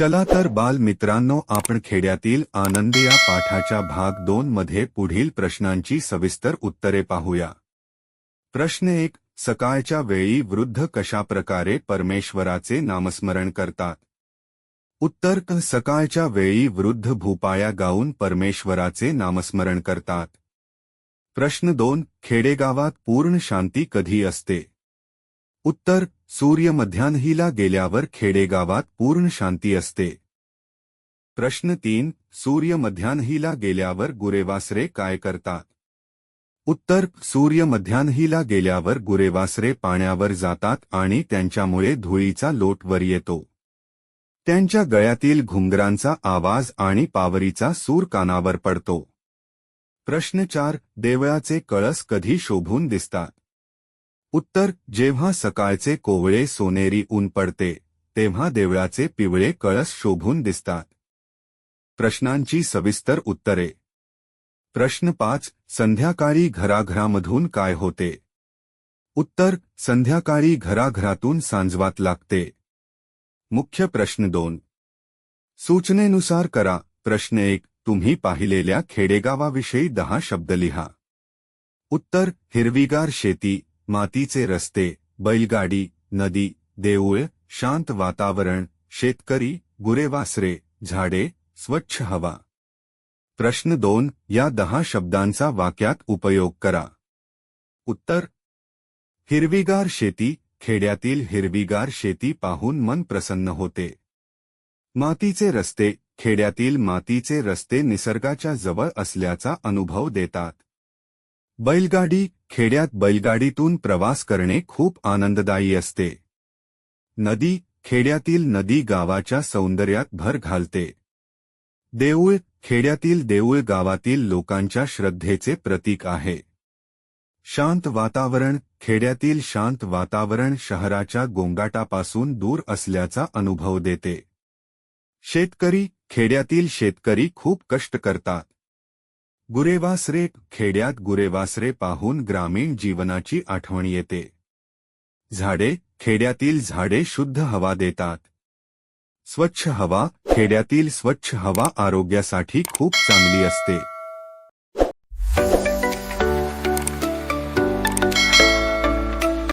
चला तर बाल मित्रांनो आपण खेड्यातील आनंद या पाठाच्या भाग दोन मध्ये पुढील प्रश्नांची सविस्तर उत्तरे पाहूया. प्रश्न एक सकाळच्या वेळी वृद्ध कशाप्रकारे परमेश्वराचे नामस्मरण करतात? उत्तर क सकाळच्या वेळी वृद्ध भूपाया गाऊन परमेश्वराचे नामस्मरण करतात. प्रश्न दोन खेडेगावात पूर्ण शांती कधी असते? उत्तर सूर्य मध्यान्हीला गेल्यावर खेडेगावात पूर्ण शांती असते. प्रश्न तीन सूर्य मध्यान्हीला गेल्यावर गुरेवासरे काय करतात? उत्तर सूर्य मध्यान्हीला गेल्यावर गुरेवासरे पाण्यावर जातात आणि त्यांच्यामुळे धुळीचा लोट वर येतो. त्यांच्या गळ्यातील घुंगरांचा आवाज आणि पावरीचा सूर कानावर पडतो. प्रश्न चार देवळाचे कळस कधी शोभून दिसतात? उत्तर जेव्हा सकाळचे कोवळे सोनेरी ऊन पडते तेव्हा देवळाचे पिवळे कळस शोभून दिसतात. प्रश्नांची सविस्तर उत्तरे. प्रश्न पाच संध्याकाळी घराघरामधून काय होते? उत्तर संध्याकाळी घराघरातून सांजवात लागते. मुख्य प्रश्न दोन. सूचनेनुसार करा. प्रश्न एक तुम्ही पाहिलेल्या खेडेगावाविषयी दहा शब्द लिहा. उत्तर हिरवीगार शेती मातीचे रस्ते बैलगाडी नदी देऊळ शांत वातावरण शेतकरी गुरेवासरे झाडे स्वच्छ हवा. प्रश्न दोन या दहा शब्दांचा वाक्यात उपयोग करा. उत्तर हिरवीगार शेती खेड्यातील हिरवीगार शेती पाहून मन प्रसन्न होते. मातीचे रस्ते खेड्यातील मातीचे रस्ते निसर्गाच्या जवळ असल्याचा अनुभव देतात. बैलगाडी खेड्यात बैलगाडीतून प्रवास करणे खूप आनंददायी असते. नदी खेड्यातील नदी गावाच्या सौंदर्यात भर घालते. देऊळ खेड्यातील देऊळ गावातील लोकांच्या श्रद्धेचे प्रतीक आहे. शांत वातावरण खेड्यातील शांत वातावरण शहराच्या गोंगाटापासून दूर असल्याचा अनुभव देते. शेतकरी खेड्यातील शेतकरी खूप कष्ट करतात. गुरेवासरे खेड्यात गुरेवासरे पाहून ग्रामीण जीवनाची आठवण येते. झाडे खेड्यातील झाडे शुद्ध हवा देतात. स्वच्छ हवा खेड्यातील स्वच्छ हवा आरोग्यासाठी खूप चांगली असते.